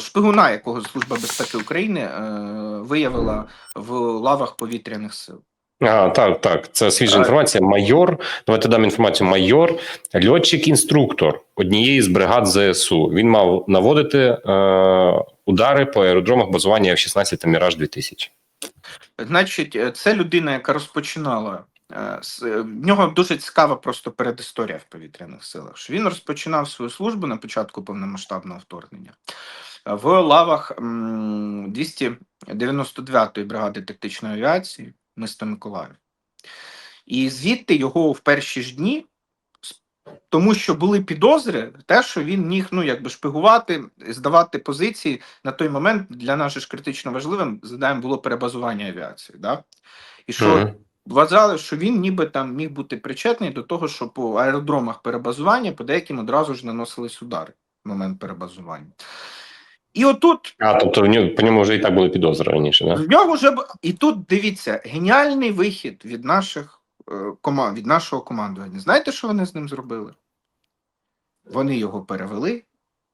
шпигуна, якого Служба безпеки України е, виявила в лавах повітряних сил. А, так, так, це свіжа інформація. Майор, давайте дам інформацію. Майор, льотчик-інструктор однієї з бригад ЗСУ. Він мав наводити е, удари по аеродромах базування F-16 та Міраж 2000 Значить, е, це людина, яка розпочинала. е, е, В нього дуже цікава просто передісторія в повітряних силах. Що він розпочинав свою службу на початку повномасштабного вторгнення е, в лавах 299-ї бригади тактичної авіації міста Миколаїв. І звідти його в перші ж дні, тому що були підозри, те, що він міг ну, якби шпигувати, здавати позиції на той момент для нас ж критично важливим задаємо було перебазування авіації. Да? І що Мгм. вважали, що він ніби там міг бути причетний до того, що по аеродромах перебазування по деяким одразу ж наносились удари в момент перебазування. І отут А, тобто в нього, по ньому вже і так були підозри раніше, да? в нього вже і тут дивіться геніальний вихід від наших е, команд від нашого командування. Знаєте, що вони з ним зробили? Вони його перевели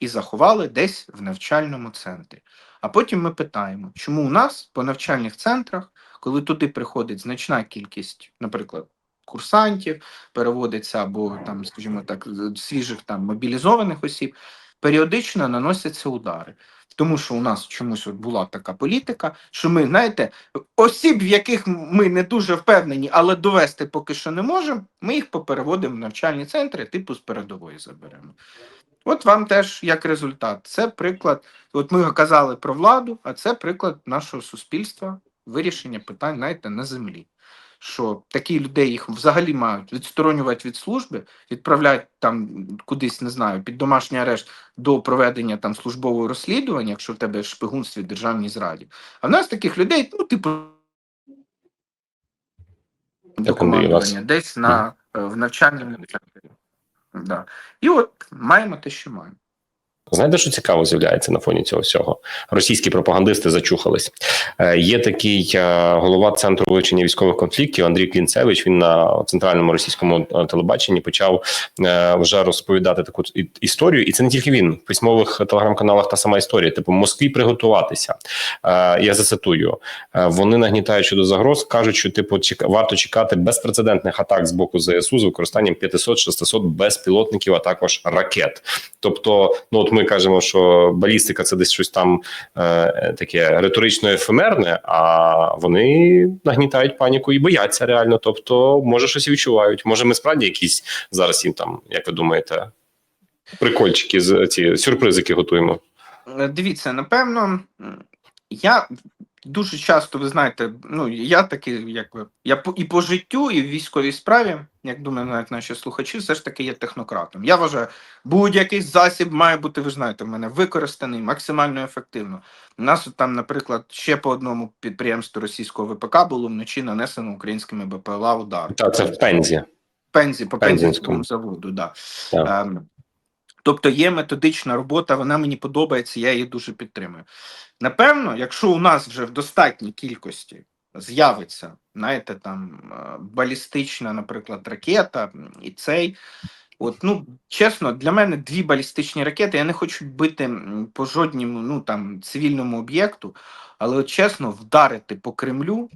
і заховали десь в навчальному центрі. А потім ми питаємо, чому у нас по навчальних центрах, коли туди приходить значна кількість, наприклад, курсантів, переводиться або там, скажімо так, свіжих там мобілізованих осіб, періодично наносяться удари. Тому що у нас чомусь от була така політика, що ми, знаєте, осіб, в яких ми не дуже впевнені, але довести поки що не можемо, ми їх попереводимо в навчальні центри, типу з передової заберемо. От вам теж як результат. Це приклад. От ми казали про владу, а це приклад нашого суспільства, вирішення питань, знаєте, на землі. Що такі людей їх взагалі мають відсторонювати від служби, відправляти там кудись, не знаю, під домашній арешт до проведення там службового розслідування, якщо в тебе шпигунстві державній зраді. А в нас таких людей, ну, типу, до командування, десь на е, в навчальному центрі. Да. І от маємо те, що маємо. Знаєте, що цікаво з'являється на фоні цього всього? Російські пропагандисти зачухались. Е, є такий е, голова центру вивчення військових конфліктів Андрій Клінцевич. Він на центральному російському е, телебаченні почав вже розповідати таку історію, і це не тільки він в письмових телеграм-каналах. Та сама історія. Типу, Москві приготуватися. Я зацитую. Вони нагнітають щодо загроз, кажуть, що типу чека- варто чекати безпрецедентних атак з боку ЗСУ з використанням 500-600 безпілотників, а також ракет. Тобто, ну от ми кажемо, що балістика це десь щось там е, таке риторично ефемерне, а вони нагнітають паніку і бояться реально. Тобто, може, щось відчувають. Може, ми справді якісь зараз їм там, як ви думаєте, прикольчики ці сюрпризики готуємо. Е, Дивіться, напевно, я дуже часто, ви знаєте, ну я такий, як ви, я по і по життю, і в військовій справі, як думаю, навіть наші слухачі, все ж таки є технократом. Я вважаю, будь-який засіб має бути, ви знаєте, в мене використаний максимально ефективно. У нас там, наприклад, ще по одному підприємству російського ВПК було вночі нанесено українськими БПЛА удар. Так, це в пензі. Пензі, по пензенському заводу, да. Так. Тобто є методична робота, вона мені подобається, я її дуже підтримую. Напевно, якщо у нас вже в достатній кількості з'явиться, знаєте, там е, балістична, наприклад, ракета і цей. От, ну, чесно, для мене дві балістичні ракети. Я не хочу бити по жодному ну, там, цивільному об'єкту, але от, чесно, вдарити по Кремлю,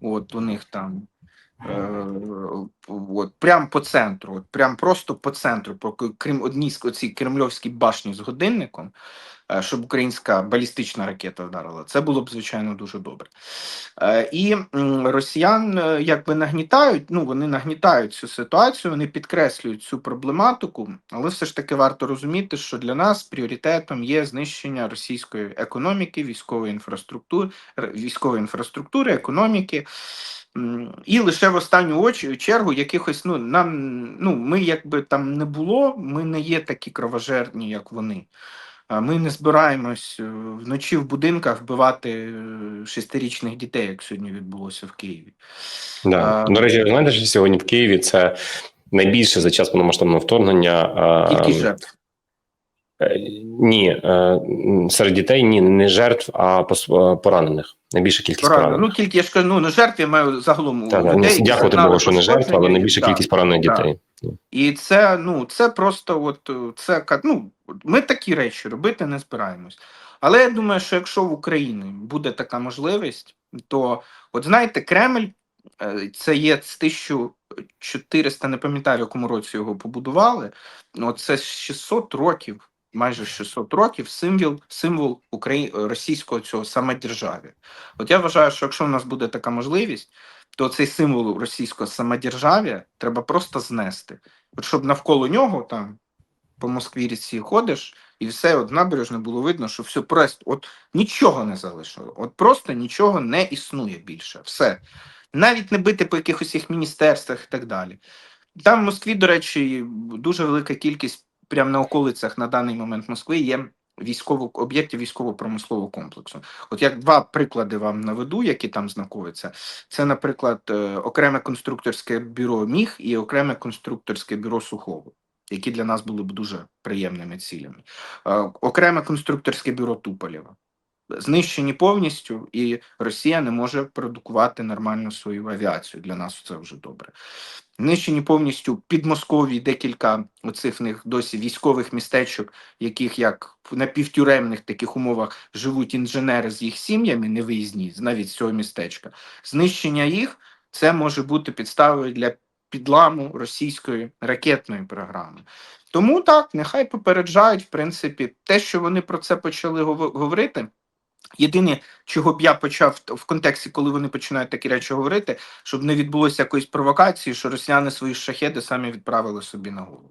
от у них там от, прям по центру, от, прям просто по центру, по крім одній з оцій кремльовській башні з годинником, е, щоб українська балістична ракета вдарила. Це було б звичайно дуже добре. Е, І росіян е, якби нагнітають, ну вони нагнітають цю ситуацію, вони підкреслюють цю проблематику, але все ж таки варто розуміти, що для нас пріоритетом є знищення російської економіки, військової інфраструктури, військової інфраструктури, економіки. І лише в останню оч- чергу якихось, ну нам ну ми якби там не було, ми не є такі кровожерні, як вони. Ми не збираємось е, вночі в будинках вбивати е, шестирічних дітей, як сьогодні відбулося в Києві. Да. А, До речі, знаєте, що сьогодні в Києві це найбільше за час повномасштабного вторгнення. Кількість жертв. Е, Ні, е, серед дітей ні, не жертв, а е, поранених. Найбільша кількість Поранено. поранених. Ну тільки я ж кажу, ну не жертв, я маю загалом Так, так, людей. дякувати Богу, що не жертва, але найбільша Да. кількість поранених Да. дітей. І це ну це просто, от це ну, ми такі речі робити не збираємось. Але я думаю, що якщо в Україні буде така можливість, то от знаєте, Кремль це є з 1400, не пам'ятаю, в якому році його побудували. Ну, це 600 років, майже 600 років, символ, символ Украї... російського цього самодержав'я. От я вважаю, що якщо в нас буде така можливість, то цей символ російського самодержав'я треба просто знести. От щоб навколо нього там по Москві ріці ходиш, і все от набережно було видно, що все просто от нічого не залишило. От просто нічого не існує більше. Все. Навіть не бити по якихось їх міністерствах і так далі. Там в Москві, до речі, дуже велика кількість прямо на околицях на даний момент Москви є військово об'єктів військово-промислового комплексу. От як два приклади вам наведу, які там знаходяться. Це, наприклад, е, окреме конструкторське бюро Міг і окреме конструкторське бюро Сухого, які для нас були б дуже приємними цілями. Е, Окреме конструкторське бюро Туполєва. Знищені повністю, і Росія не може продукувати нормально свою авіацію. Для нас це вже добре. Знищені повністю Підмосков'ї декілька оцих них досі військових містечок, яких як в напівтюремних таких умовах живуть інженери з їх сім'ями, невиїзні, навіть з цього містечка. Знищення їх це може бути підставою для підламу російської ракетної програми. Тому так, нехай попереджають, в принципі, те, що вони про це почали говорити. Єдине, чого б я почав в контексті, коли вони починають такі речі говорити, щоб не відбулося якоїсь провокації, що росіяни свої шахеди самі відправили собі на голову.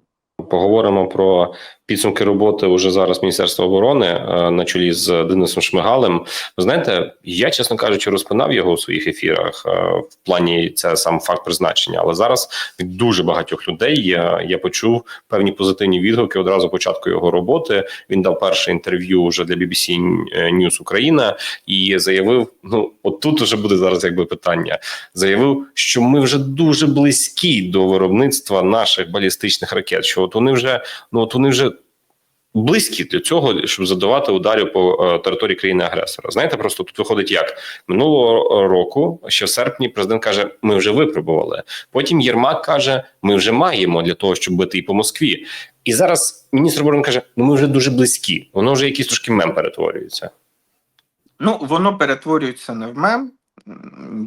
Поговоримо про підсумки роботи уже зараз Міністерства оборони е, на чолі з Денисом Шмигалем. Ви знаєте, я, чесно кажучи, розпинав його у своїх ефірах е, в плані це сам факт призначення. Але зараз від дуже багатьох людей я, я почув певні позитивні відгуки одразу початку його роботи. Він дав перше інтерв'ю вже для BBC News Україна і заявив: ну от тут уже буде зараз якби питання. Заявив, що ми вже дуже близькі до виробництва наших балістичних ракет. Що от вони вже ну от вони вже. Близькі до цього, щоб задавати ударів по е, території країни-агресора. Знаєте, просто тут виходить як минулого року, ще в серпні, президент каже: ми вже випробували. Потім Єрмак каже: ми вже маємо для того, щоб бити і по Москві. І зараз міністр оборони каже: ну ми вже дуже близькі. Воно вже якийсь трошки мем перетворюється. Ну, воно перетворюється не в мем,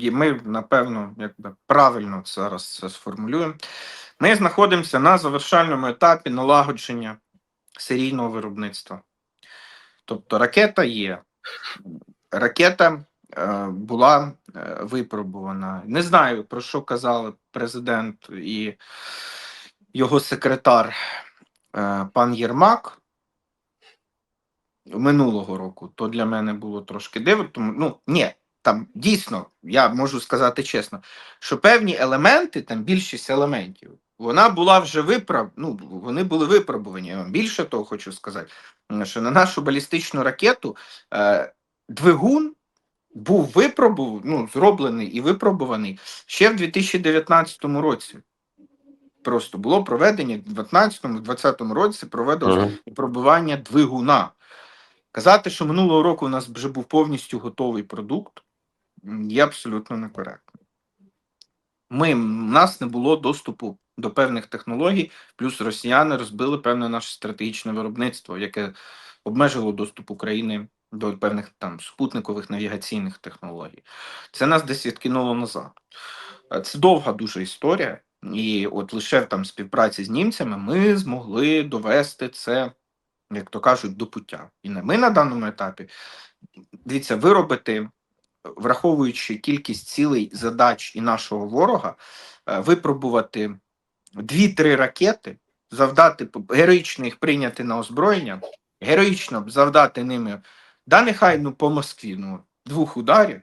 і ми, напевно, якби правильно зараз це сформулюємо. Ми знаходимося на завершальному етапі налагодження серійного виробництва. Тобто ракета є. Ракета е, була е, випробувана. Не знаю, про що казали президент і його секретар е, пан Єрмак минулого року, то для мене було трошки дивно. Тому ну ні, там дійсно я можу сказати чесно, що певні елементи, там більшість елементів, вона була вже виправ... ну, вони були випробувані. Я вам більше того хочу сказати, що на нашу балістичну ракету е, двигун був випробуваний, ну, зроблений і випробуваний ще в 2019 році. Просто було проведення в 2019-2020 році проведено Мгм. випробування двигуна. Казати, що минулого року у нас вже був повністю готовий продукт, є абсолютно некоректно. Ми, у нас не було доступу до певних технологій, плюс росіяни розбили певне наше стратегічне виробництво, яке обмежило доступ України до певних там спутникових навігаційних технологій. Це нас десь відкинуло назад. Е, Це довга дуже історія, і от лише там співпраці з німцями ми змогли довести це, як то кажуть, до пуття. І не ми на даному етапі. Дивіться, виробити, враховуючи кількість цілей, задач і нашого ворога, е, випробувати дві-три ракети, завдати героїчно їх прийняти на озброєння, героїчно завдати ними, да нехай ну по Москві, ну двох ударів.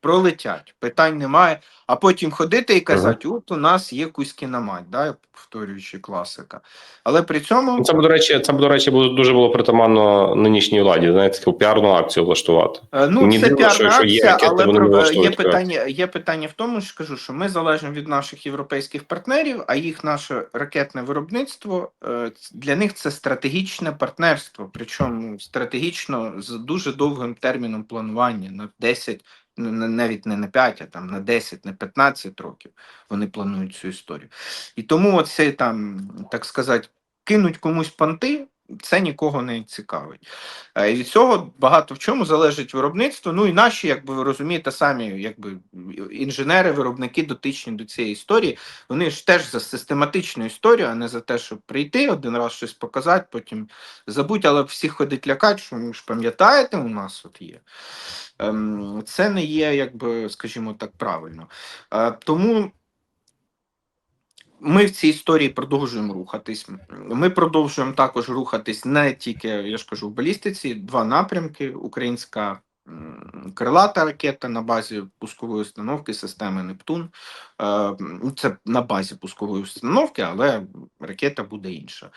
Пролетять, питань немає. А потім ходити і казати, от у нас є кузьки на мать, да, повторюючи класика. Але при цьому Ну, Це до речі, це до речі, було дуже було притаманно нинішній владі. Знаєте, таку піарну акцію влаштувати. Е, Ну, Мені це дивно, піарна що якщо є акція, але про- є питання, є питання в тому, що кажу, що ми залежимо від наших європейських партнерів, а їх наше ракетне виробництво е, для них це стратегічне партнерство, причому стратегічно з дуже довгим терміном планування на 10, ну, на- навіть не на 5, а там на 10, на 15 років вони планують цю історію. І тому оце там, так сказати, кинуть комусь понти, це нікого не цікавить. Е, І від цього багато в чому залежить виробництво. Ну і наші, якби ви розумієте, самі якби інженери, виробники дотичні до цієї історії, вони ж теж за систематичну історію, а не за те, щоб прийти один раз щось показати, потім забудь, але всіх ходить лякати, що ви ж пам'ятаєте, у нас от є. Ем, Це не є, якби, скажімо так, правильно. Е, Тому ми в цій історії продовжуємо рухатись. Ми продовжуємо також рухатись не тільки, я ж кажу, в балістиці, два напрямки: українська крилата ракета на базі пускової установки системи Нептун. Е, Це на базі пускової установки, але ракета буде інша.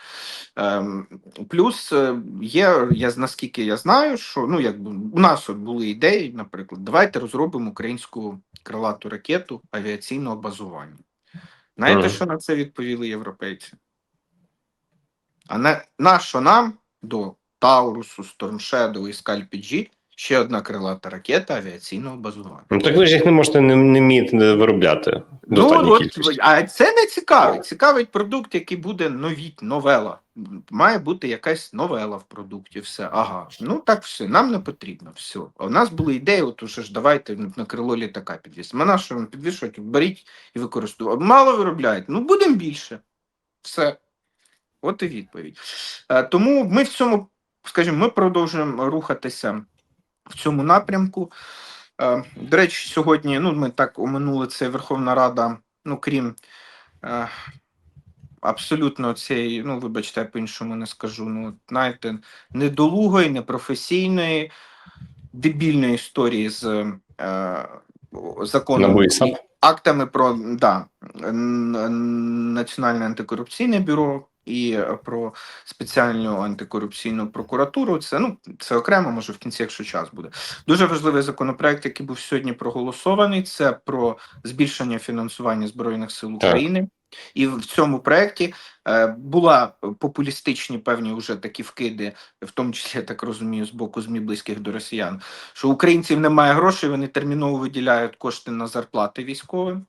Ем, Плюс е, є, я наскільки я знаю, що ну якби у нас от були ідеї, наприклад, давайте розробимо українську крилату ракету авіаційного базування. Знаєте, що на це відповіли європейці? А на, на що нам до Таурусу, Storm Shadow і Скальпіджі ще одна крилата ракета авіаційного базування? Ну так ви ж їх не можете не, не вміти виробляти. Ну, от, а це не цікавить. Цікавить продукт, який буде новіть, новела. Має бути якась новела в продукті. Все. Ага. Ну так все. Нам не потрібно. Все. А у нас були ідеї, от уже ж давайте на крило літака підвісимо. На що підвішувати? Беріть і використовуйте. Мало виробляють. Ну будемо більше. Все. От і відповідь. Е, Тому ми в цьому, скажімо, ми продовжуємо рухатися в цьому напрямку. Е, До речі, сьогодні ну, ми так оминули це Верховна Рада, ну крім е, абсолютно цієї, ну вибачте, я по-іншому не скажу. Ну, знаєте, недолугої, непрофесійної, дебільної історії з е, законом і актами про да, Національне антикорупційне бюро. І про спеціальну антикорупційну прокуратуру. Це ну це окремо, може в кінці, якщо час буде. Дуже важливий законопроект, який був сьогодні проголосований. Це про збільшення фінансування збройних сил Так. І в цьому проєкті е, була популістичні певні вже такі вкиди, в тому числі я так розумію, з боку ЗМІ близьких до росіян, що українців немає грошей, вони терміново виділяють кошти на зарплати військовим.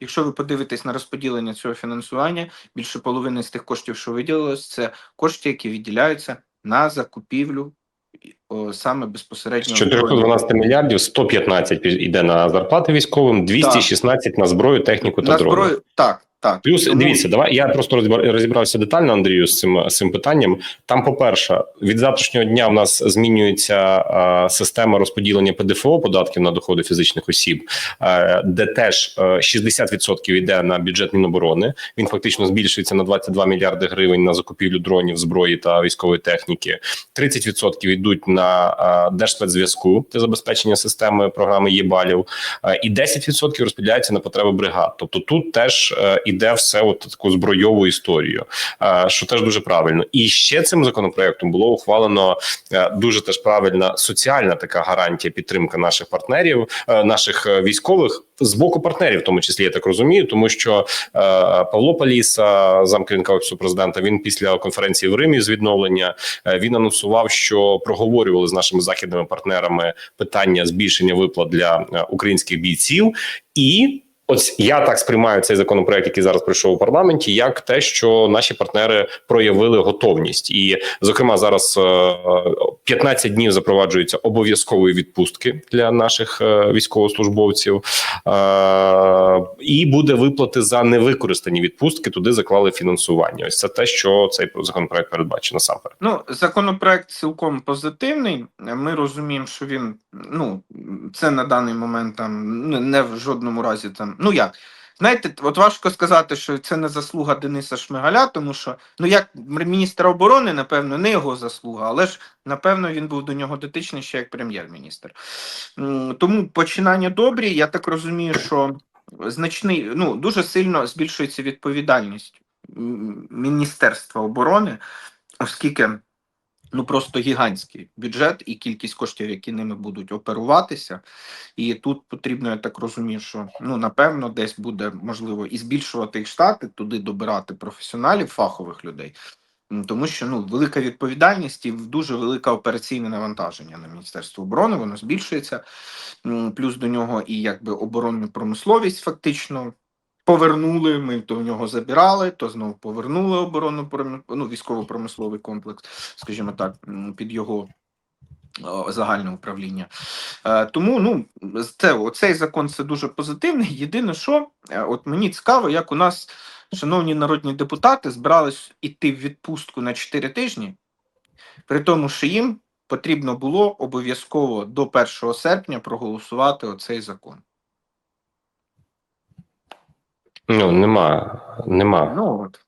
Якщо ви подивитесь на розподілення цього фінансування, більше половини з тих коштів, що виділилось, це кошти, які виділяються на закупівлю о, саме З безпосередньо 412 мільярдів 115 пі- йде на зарплати військовим, 216 на зброю, техніку та на дрони. зброю. Так, так. Плюс дивіться, давай я просто розібрався детально, Андрію, з цим з цим питанням. Там, по-перше, від завтрашнього дня в нас змінюється е, система розподілення ПДФО податків на доходи фізичних осіб, е, де теж е, 60% йде на бюджет Міноборони. Він фактично збільшується на 22 мільярди гривень на закупівлю дронів, зброї та військової техніки. 30% йдуть на е, держспецзв'язку для забезпечення системи програми ЄБАЛів, е, і 10% розподіляється на потреби бригад. Тобто тут теж е, іде все от таку збройову історію, що теж дуже правильно. І ще цим законопроектом було ухвалено е, дуже теж правильна соціальна така гарантія підтримка наших партнерів, е, наших е, військових з боку партнерів, в тому числі я так розумію, тому що Павло Паліса, замкерівника офісу президента, він після конференції в Римі з відновлення він анонсував, що проговорювали з нашими західними партнерами питання збільшення виплат для українських бійців і. Ось я так сприймаю цей законопроект, який зараз прийшов у парламенті, як те, що наші партнери проявили готовність, і зокрема зараз е, 15 днів запроваджуються обов'язкової відпустки для наших е, військовослужбовців, е, і буде виплати за невикористані відпустки. Туди заклали фінансування. Ось це те, що цей законопроект передбачив насамперед. Ну, законопроект цілком позитивний. Ми розуміємо, що він ну це на даний момент там не в жодному разі там. Ну як знаєте, от важко сказати, що це не заслуга Дениса Шмигаля, тому що ну як міністр оборони, напевно, не його заслуга, але ж напевно він був до нього дотичний ще як прем'єр-міністр. Тому починання добрі. Я так розумію, що значний ну дуже сильно збільшується відповідальність Міністерства оборони, оскільки ну просто гігантський бюджет і кількість коштів, які ними будуть оперуватися. І тут потрібно, я так розумію, що ну напевно десь буде можливо і збільшувати їх штати, туди добирати професіоналів, фахових людей. Тому що ну велика відповідальність і дуже велике операційне навантаження на міністерство оборони, воно збільшується. Плюс до нього і якби оборонну промисловість фактично повернули. Ми то в нього забирали, то знову повернули оборонно ну, військово-промисловий комплекс, скажімо так, під його загальне управління. Е, Тому ну це оцей закон це дуже позитивний. Єдине, що е, от мені цікаво, як у нас шановні народні депутати збирались іти в відпустку на 4 тижні, при тому, що їм потрібно було обов'язково до 1 серпня проголосувати оцей закон. Ну нема, нема. Ну от